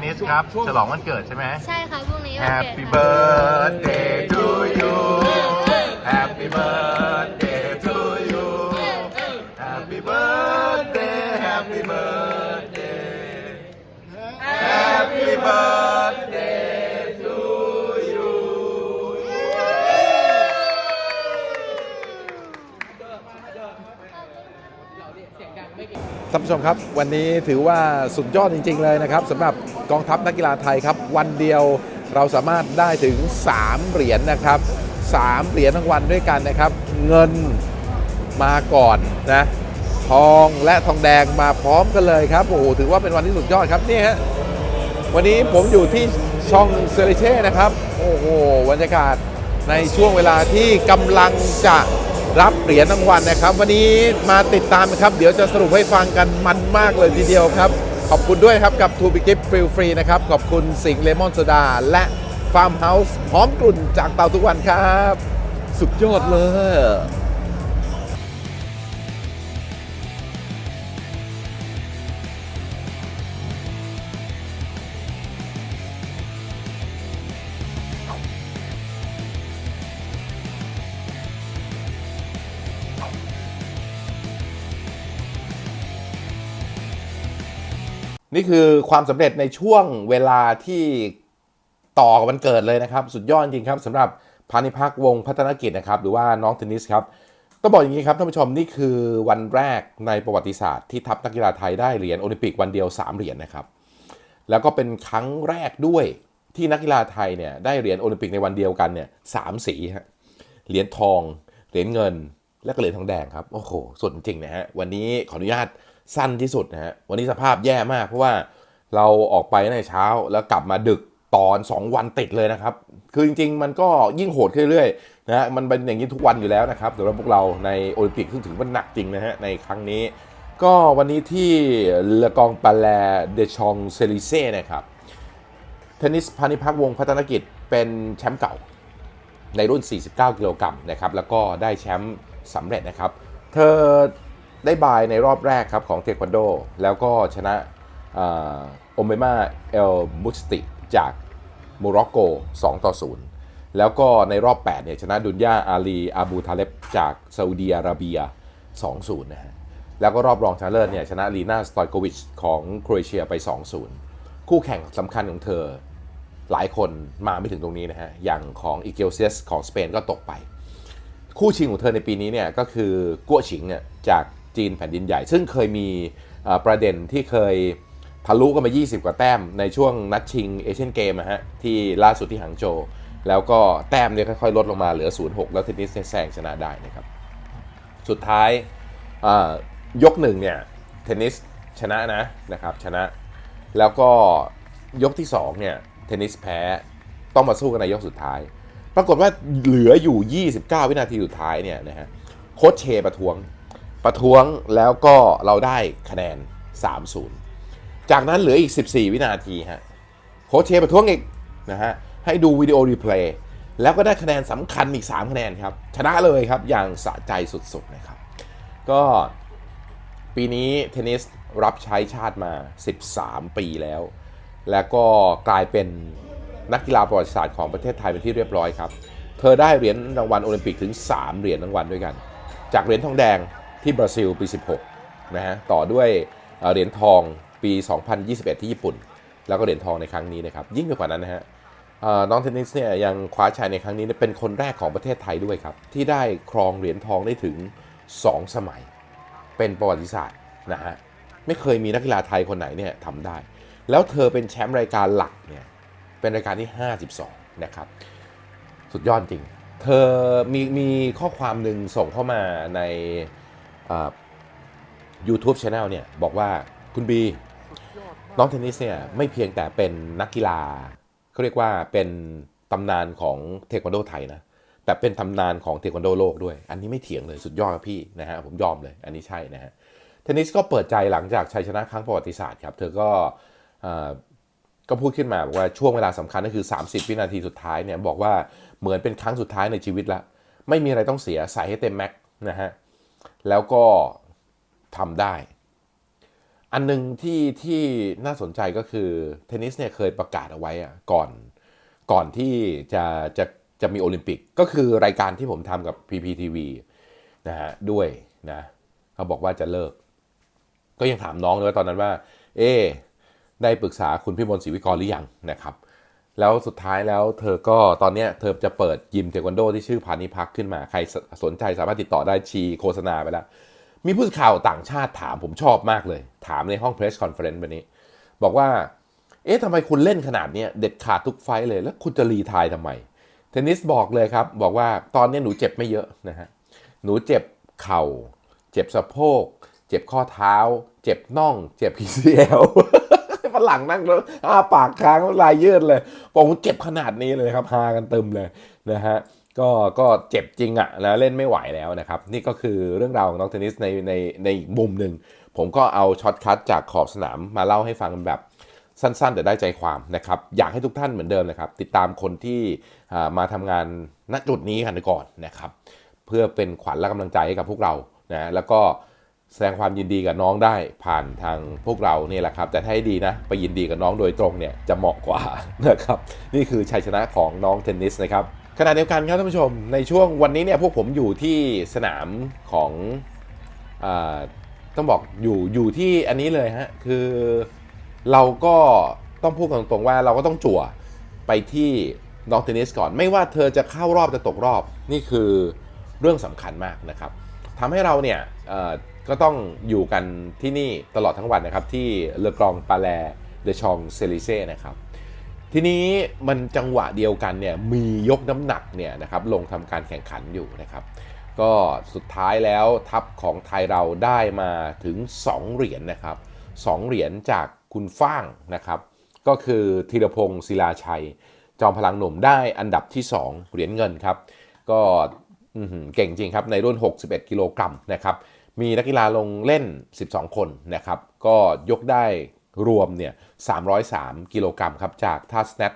นนิสครับฉลองวันเกิดใช่ไหม ใช่ค่ะพรุ่งนี้วันเกิด Happy ค่ะ birthday to you Happy birthday to you Happy birthday Happy birthday Happy birthday to you ท่านผู้ชมครับ วันนี้ถือว่าสุดยอดจริง ๆ เลยนะครับสำหรับกองทัพนักกีฬาไทยครับ วันเดียวเราสามารถได้ถึง 3 เหรียญนะครับ3เหรียญทั้งวันด้วยกันนะครับ เงินมาก่อนนะทองและทองแดงมาพร้อมกันเลยครับโอ้โหถือว่าเป็นวันที่สุดยอดครับนี่ฮะวันนี้ผมอยู่ที่ช่องเซเลเช่นะครับ โอ้โหบรรยากาศในช่วงเวลาที่กำลังจะ รับเหรียญรางวัลนะครับ วันนี้มาติดตามนะครับ เดี๋ยวจะสรุปให้ฟังกันมันมากเลยทีเดียวครับ ขอบคุณด้วยครับกับทูบิกิฟฟิลฟรีนะครับ ขอบคุณสิงห์เลมอนโซดา และฟาร์มเฮาส์หอมกลุ่นจากเตาทุกวันครับ สุดยอดเลย นี่คือความสำเร็จในช่วงเวลาที่ต่อกับวันเกิดเลยนะครับ สุดยอดจริงครับสำหรับพานิพักวงพัฒนกิจนะครับ หรือว่าน้องเทนนิสครับต้องบอกอย่างนี้ครับท่านผู้ชมนี่คือวันแรกในประวัติศาสตร์ที่ทัพนักกีฬาไทยได้เหรียญโอลิมปิกวันเดียว 3 เหรียญนะครับ แล้วก็เป็นครั้งแรกด้วยที่นักกีฬาไทยเนี่ยได้เหรียญโอลิมปิกในวันเดียวกันเนี่ยสามสีฮะเหรียญทอง เหรียญเงิน และก็เหรียญทองแดงครับโอ้โหสุดจริงนะฮะวันนี้ขออนุญาต สั้นที่สุดนะฮะวันนี้สภาพแย่มาก เพราะว่าเราออกไปในเช้าแล้วกลับมาดึกตอน 2 วันติดเลยนะครับ คือจริง ๆ มันก็ยิ่งโหดขึ้นเรื่อยๆนะฮะมันเป็นอย่างนี้ทุกวันอยู่แล้วนะครับสำหรับพวกเราในโอลิมปิกซึ่งถือว่าหนักจริงนะฮะในครั้งนี้ ก็วันนี้ที่เลอกองปาแลเดชองเซลิเซ่นะครับเทนนิสพานิพักวงพัฒนกิจเป็นแชมป์เก่าในรุ่น 49 กิโลกรัมนะครับแล้วก็ได้แชมป์สำเร็จนะครับ เธอ ได้บายในรอบแรกครับของเทควันโด แล้วก็ชนะโอเมมาเอลมุสติ จากโมร็อกโก 2 ต่อ 0 แล้วก็ในรอบ 8 เนี่ยชนะดุนยาอาลีอาบูทาเลบจากซาอุดีอาระเบีย 2-0 นะฮะ แล้วก็รอบรองชนะเลิศเนี่ยชนะลีนาสตอยโกวิชของโครเอเชียไป 2-0 คู่แข่งสำคัญของเธอ หลายคนมาไม่ถึงตรงนี้นะฮะ อย่างของอีเกลเซียสของสเปนก็ตกไป คู่ชิงของเธอในปีนี้เนี่ยก็คือกัวชิงเนี่ยจาก จีนแผ่นดินใหญ่ ซึ่งเคยมีประเด็นที่เคยทะลุกันมา 20 กว่าแต้มในช่วงนัดชิงเอเชียนเกมนะฮะที่ล่าสุดที่หางโจ แล้วก็แต้มเนี่ยค่อยๆ ลดลงมาเหลือ 0-6 แล้วเทนนิสแซงชนะได้นะครับ สุดท้ายยกหนึ่งเนี่ยเทนนิสชนะนะนะครับชนะ แล้วก็ยกที่2เนี่ยเทนนิสแพ้ต้องมาสู้กันในยกสุดท้าย ปรากฏว่าเหลืออยู่ 29 วินาทีสุดท้ายเนี่ยนะฮะโค้ชเชประท้วง ประท้วงแล้วก็เราได้คะแนน 3-0 จากนั้นเหลืออีก 14 วินาทีฮะโคชเชประท้วงอีกนะฮะให้ดูวิดีโอรีเพลย์แล้วก็ได้คะแนนสำคัญอีก 3 คะแนนครับ ชนะเลยครับอย่างสะใจสุดๆนะครับ ก็ปีนี้เทนนิสรับใช้ชาติมา 13 ปีแล้ว แล้วก็กลายเป็นนักกีฬาประวัติศาสตร์ของประเทศไทยเป็นที่เรียบร้อยครับ เธอได้เหรียญรางวัลโอลิมปิกถึง 3 เหรียญรางวัลด้วยกัน จากเหรียญทองแดง ที่บราซิลปี 16 นะฮะ ต่อด้วยเหรียญทองปี 2021 ที่ญี่ปุ่น แล้วก็เหรียญทองในครั้งนี้นะครับ ยิ่งไปกว่านั้นนะฮะน้องเทนนิสเนี่ยยังคว้าชัยในครั้งนี้เป็นคนแรกของประเทศไทยด้วยครับ ที่ได้ครองเหรียญทองได้ถึง 2 สมัย เป็นประวัติศาสตร์นะฮะ ไม่เคยมีนักกีฬาไทยคนไหนเนี่ยทำได้ แล้วเธอเป็นแชมป์รายการหลักเนี่ย เป็นรายการที่ 52 นะครับ สุดยอดจริง เธอมีมีข้อความหนึ่งส่งเข้ามาใน อ่า YouTube Channel เนี่ยบอกว่าคุณบี น้องเทนนิสเนี่ยไม่เพียงแต่เป็นนักกีฬาเขาเรียกว่าเป็นตำนานของเทควันโดไทยนะแต่เป็นตำนานของเทควันโดโลกด้วย อันนี้ไม่เถียงเลยสุดยอดครับพี่นะฮะผมยอมเลยอันนี้ใช่นะฮะเทนนิสก็เปิดใจหลังจากชัยชนะครั้งประวัติศาสตร์ครับ เธอก็ก็พูดขึ้นมาบอกว่าช่วงเวลาสำคัญก็คือ 30 วินาทีสุดท้ายเนี่ยบอกว่าเหมือนเป็นครั้งสุดท้ายในชีวิตละ ไม่มีอะไรต้องเสียใส่ให้เต็มแม็กซ์นะฮะ แล้วก็ทำได้ อันหนึ่งที่ที่น่าสนใจก็คือเทนนิสเนี่ยเคยประกาศเอาไว้อะก่อนก่อนที่จะจะจะมีโอลิมปิกก็คือรายการที่ผมทำกับ PPTV นะฮะด้วยนะเขาบอกว่าจะเลิก ก็ยังถามน้องเลยว่าตอนนั้นว่า เอ๊ได้ปรึกษาคุณพิมลศรีวิกรหรือยังนะครับ แล้วสุดท้ายแล้วเธอก็ตอนนี้เธอจะเปิดยิมเทควันโดที่ชื่อพานิพักขึ้นมา ใครสสนใจสามารถติดต่อได้ชีโฆษณาไปแล้ว มีผู้สื่อข่าวต่างชาติถามผมชอบมากเลย ถามในห้องเพรสคอนเฟอเรนซ์วันนี้ บอกว่า เอ๊ะทำไมคุณเล่นขนาดนี้เด็ดขาดทุกไฟเลย แล้วคุณจะรีทายทำไม เทนนิสบอกเลยครับ บอกว่าตอนนี้หนูเจ็บไม่เยอะนะฮะหนูเจ็บเข่า เจ็บสะโพก เจ็บข้อเท้า เจ็บน่อง เจ็บ PCL ฝ รั่งนั่งแล้วอ้าปากค้างน้ำลายยืดเลยบอกเจ็บขนาดนี้เลยครับฮากันเตึมเลยนะฮะก็ก็เจ็บจริงอะแล้วเล่นไม่ไหวแล้วนะครับ นี่ก็คือเรื่องราวของน้องเทนนิสในในในอีกมุมหนึ่งผมก็เอาช็อตคัทจากขอบสนามมาเล่าให้ฟังแบบสั้นๆแต่ได้ใจความนะครับ อยากให้ทุกท่านเหมือนเดิมนะครับ ติดตามคนที่มาทำงานณจุดนี้กันก่อนนะครับ เพื่อเป็นขวัญและกำลังใจให้กับพวกเรานะแล้วก็ แสดงความยินดีกับน้องได้ผ่านทางพวกเราเนี่ยแหละครับ แต่ถ้าให้ดีนะไปยินดีกับน้องโดยตรงเนี่ยจะเหมาะกว่านะครับนี่คือชัยชนะของน้องเทนนิสนะครับขณะเดียวกันครับท่านผู้ชมในช่วงวันนี้เนี่ยพวกผมอยู่ที่สนามของอต้องบอกอยู่อยู่ที่อันนี้เลยฮะคือเราก็ต้องพูดกันตรงๆว่าเราก็ต้องจั่วไปที่น้องเทนนิสก่อน ไม่ว่าเธอจะเข้ารอบจะตกรอบนี่คือเรื่องสำคัญมากนะครับทำให้เราเนี่ย ก็ต้องอยู่กันที่นี่ตลอดทั้งวันนะครับ ที่เลอกรองปาแลเดชองเซลิเซ่นะครับ ทีนี้มันจังหวะเดียวกันเนี่ยมียกน้ำหนักเนี่ยนะครับลงทำการแข่งขันอยู่นะครับ ก็สุดท้ายแล้วทัพของไทยเราได้มาถึง 2 เหรียญนะครับ2เหรียญจากคุณฟ้างนะครับ ก็คือธีรพงศ์ศิลาชัย จอมพลังหนุ่มได้อันดับที่ 2 เหรียญเงินครับ ก็เก่งจริงครับในรุ่น 61 กิโลกรัมนะครับ มีนักกีฬาลงเล่น 12 คนนะครับ ก็ยกได้รวมเนี่ย 303 กิโลกรัมครับ จากท่าสแนป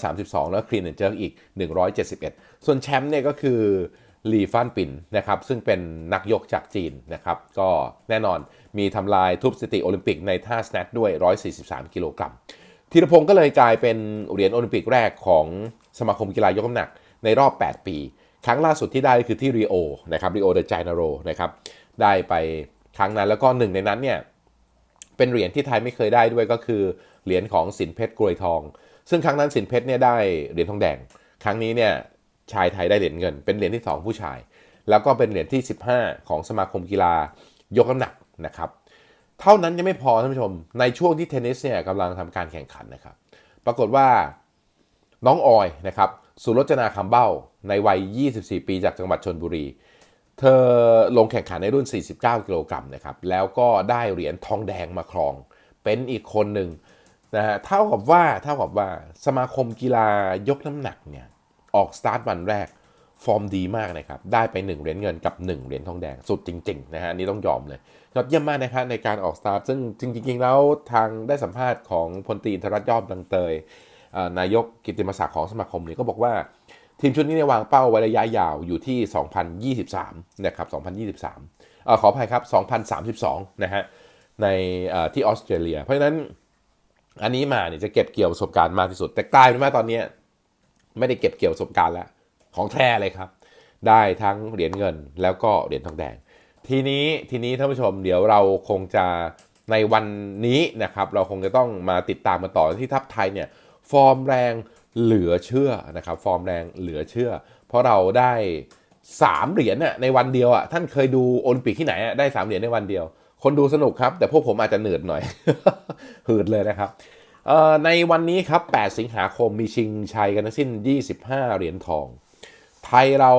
132 แล้วคลีนเจอร์อีก 171 ส่วนแชมป์เนี่ยก็คือลีฟานปินนะครับ ซึ่งเป็นนักยกจากจีนนะครับ ก็แน่นอนมีทำลายทุบสถิติโอลิมปิกในท่าสแนปด้วย 143 กิโลกรัมธีรพงศ์ก็เลยกลายเป็นเหรียญโอลิมปิกแรกของสมาคมกีฬายกน้ำหนักในรอบ 8 ปี ครั้งล่าสุดที่ได้คือที่ริโอนะครับริโอเดจาเนโรนะครับ ได้ไปครั้งนั้น แล้วก็หนึ่งในนั้นเนี่ยเป็นเหรียญที่ไทยไม่เคยได้ด้วยก็คือเหรียญของสินเพชรกรวยทอง ซึ่งครั้งนั้นสินเพชรเนี่ยได้เหรียญทองแดง ครั้งนี้เนี่ยชายไทยได้เหรียญเงิน เป็นเหรียญที่ 2 ผู้ชาย แล้วก็เป็นเหรียญที่ 15 ของสมาคมกีฬายกน้ำหนักนะครับ เท่านั้นยังไม่พอท่านผู้ชม ในช่วงที่เทนนิสเนี่ยกำลังทำการแข่งขันนะครับ ปรากฏว่าน้องออยนะครับ สุรจนาคำเบ้าในวัย 24 ปีจากจังหวัดชนบุรี เธอลงแข่งขันในรุ่น 49 กิโลกรัมนะครับ แล้วก็ได้เหรียญทองแดงมาครอง เป็นอีกคนหนึ่งนะฮะ เท่ากับว่า เท่ากับว่าสมาคมกีฬายกน้ำหนักเนี่ย ออกสตาร์ทวันแรก ฟอร์มดีมากนะครับ ได้ไป 1 เหรียญเงินกับ 1 เหรียญทองแดง สุดจริงๆนะฮะนี่ต้องยอมเลยยอดเยี่ยมมากนะครับในการออกสตาร์ท ซึ่งจริงๆแล้วทางได้สัมภาษณ์ของพลตีอินทรัตยอดดังเตยนายกกิตติมศักดิ์ของสมาคมเนี่ยก็บอกว่า ทีมชุดนี้เนี่ยวางเป้าไว้ระยะยาวอยู่ที่ 2023 นะครับ 2023เอ่อขออภัยครับ 2032 นะฮะ ในเอ่อที่ออสเตรเลีย เพราะฉะนั้นอันนี้มาเนี่ยจะเก็บเกี่ยวประสบการณ์มากที่สุด แต่กลายเป็นว่าตอนนี้ไม่ได้เก็บเกี่ยวประสบการณ์แล้ว ของแท้เลยครับ ได้ทั้งเหรียญเงินแล้วก็เหรียญทองแดง ทีนี้ทีนี้ท่านผู้ชมเดี๋ยวเราคงจะในวันนี้นะครับ เราคงจะต้องมาติดตามมาต่อที่ทัพไทยเนี่ยฟอร์มแรง เหลือเชื่อนะครับฟอร์มแรงเหลือเชื่อ เพราะเราได้ 3 เหรียญในวันเดียวอะท่านเคยดูโอลิมปิกที่ไหนอะได้ 3 เหรียญในวันเดียว คนดูสนุกครับ แต่พวกผมอาจจะเหนืดหน่อยหืดเลยนะครับในวันนี้ครับ 8 สิงหาคมมีชิงชัยกันทั้งสิ้น 25 เหรียญทอง ไทยเรา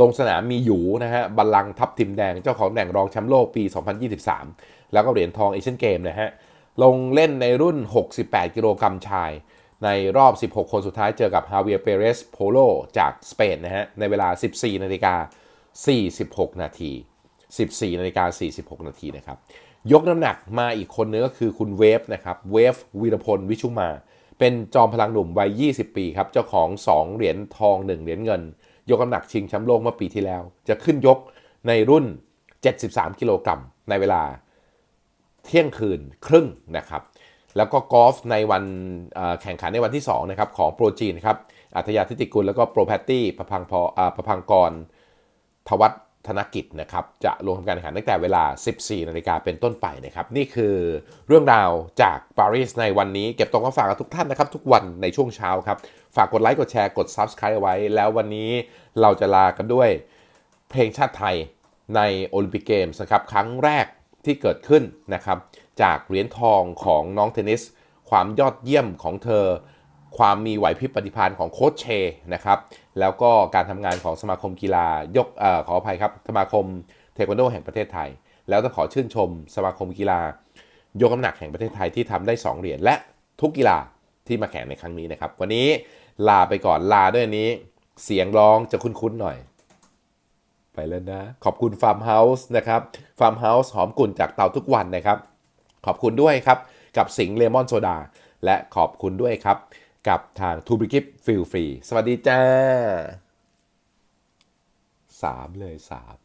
ลงสนามมีหยูนะฮะบัลลังทัพทิมแดงเจ้าของแหน่งรองแชมป์โลกปี 2023 แล้วก็เหรียญทองเอเชียนเกมนะฮะลงเล่นในรุ่น 68 กิโลกรัมชาย ในรอบ 16 คนสุดท้ายเจอกับฮาเวียเปเรสโพโลจากสเปนนะฮะ ในเวลา 14นาฬิกา46 นาที 14นาฬิกา46 นาทีนะครับ ยกน้ำหนักมาอีกคนนึงก็คือคุณเวฟนะครับ เวฟวีรพลวิชุมา เป็นจอมพลังหนุ่มวัย 20 ปีครับ เจ้าของ 2 เหรียญทอง 1 เหรียญเงิน ยกน้ำหนักชิงแชมป์โลกเมื่อปีที่แล้ว จะขึ้นยกในรุ่น 73 กิโลกรัมในเวลาเที่ยงคืนครึ่งนะครับ แล้วก็กอล์ฟในวันแข่งขันในวันที่2นะครับของโปรจีนครับอัธยาทิติกุลแล้วก็โปรแพตตี้ประพังพอประพังกรทวัฒธนกิจนะครับจะลงทำการแข่งขันตั้งแต่เวลา 14 นาฬิกาเป็นต้นไปนะครับ นี่คือเรื่องราวจากปารีสในวันนี้ เก็บตกมาฝากกับทุกท่านนะครับ ทุกวันในช่วงเช้าครับ ฝากกดไลค์กดแชร์กด Subscribe เอาไว้ แล้ววันนี้เราจะลากันด้วยเพลงชาติไทยในโอลิมปิกเกมส์นะครับ ครั้งแรกที่เกิดขึ้นนะครับ จากเหรียญทองของน้องเทนนิส ความยอดเยี่ยมของเธอ ความมีไหวพริบปฏิภาณของโค้ชเชนะครับ แล้วก็การทำงานของสมาคมกีฬายกออขออภัยครับ สมาคมเทควันโดแห่งประเทศไทย แล้วต้องขอชื่นชมสมาคมกีฬายกน้ำหนักแห่งประเทศไทยที่ทำได้ 2 เหรียญและทุกกีฬาที่มาแข่งในครั้งนี้นะครับ วันนี้ลาไปก่อนลาด้วยอันนี้ เสียงร้องจะคุ้นๆหน่อย ไปแล้วนะ ขอบคุณฟาร์มเฮาส์นะครับฟาร์มเฮาส์หอมกลุ่นจากเตาทุกวันนะครับ ขอบคุณด้วยครับ กับสิงเลมอนโซดาและขอบคุณด้วยครับ กับทางทูบิกิฟฟิลฟรีสวัสดีจ้าสามเลยสาม